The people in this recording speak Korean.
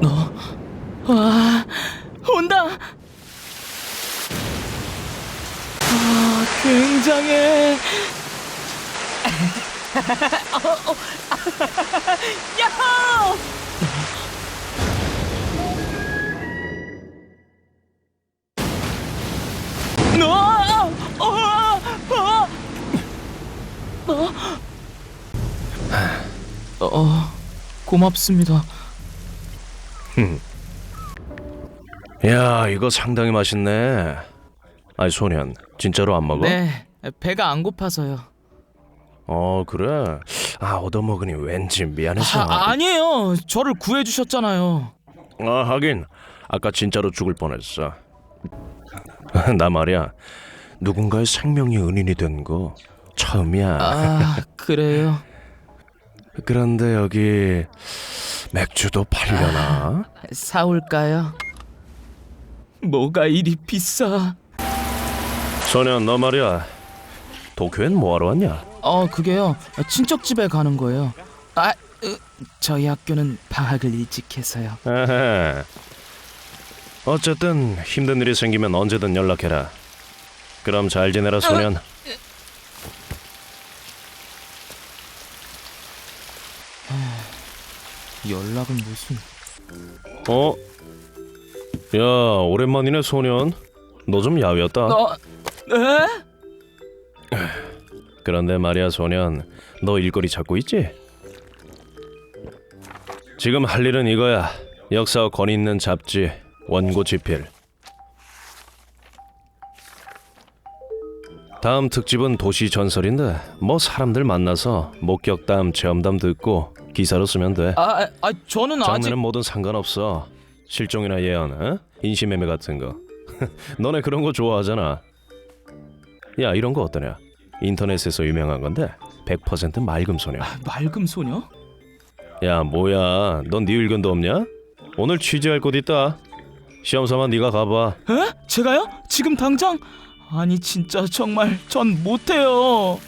너? 와, 온다! 아, 굉장해! 어, 어. 야호! 너! 어! 어! 어! 아. 어, 고맙습니다. 야 이거 상당히 맛있네. 아이 소년 진짜로 안 먹어? 네, 배가 안 고파서요. 어 그래. 아 얻어먹으니 왠지 미안해서. 아, 아니에요. 저를 구해 주셨잖아요. 아, 하긴 아까 진짜로 죽을 뻔했어. 나 말이야 누군가의 생명이 은인이 된 거 처음이야. 아, 그래요. 그런데 여기 맥주도 팔려나? 사올까요? 뭐가 이리 비싸? 소년 너 말이야 도쿄엔 뭐하러 왔냐? 어, 그게요. 친척 집에 가는 거예요. 아, 으, 저희 학교는 방학을 일찍 해서요. 에헤. 어쨌든 힘든 일이 생기면 언제든 연락해라. 그럼 잘 지내라 소년. 연락은 무슨? 어? 야 오랜만이네 소년. 너 좀 야위었다. 어, 에? 그런데 말이야 소년, 너 일거리 찾고 있지? 지금 할 일은 이거야. 역사와 권위 있는 잡지 원고 집필. 다음 특집은 도시 전설인데 뭐 사람들 만나서 목격담, 체험담 듣고 기사로 쓰면 돼. 아, 아, 저는 아직 장르는 뭐든 상관없어. 실종이나 예언, 어? 인신매매 같은 거. 너네 그런 거 좋아하잖아. 야 이런 거 어떠냐? 인터넷에서 유명한 건데 100% 맑음 소녀. 맑음 소녀? 야 뭐야? 넌 네 의견도 없냐? 오늘 취재할 곳 있다. 시험 삼아 네가 가봐. 에? 제가요? 지금 당장? 아니 진짜 정말 전 못해요.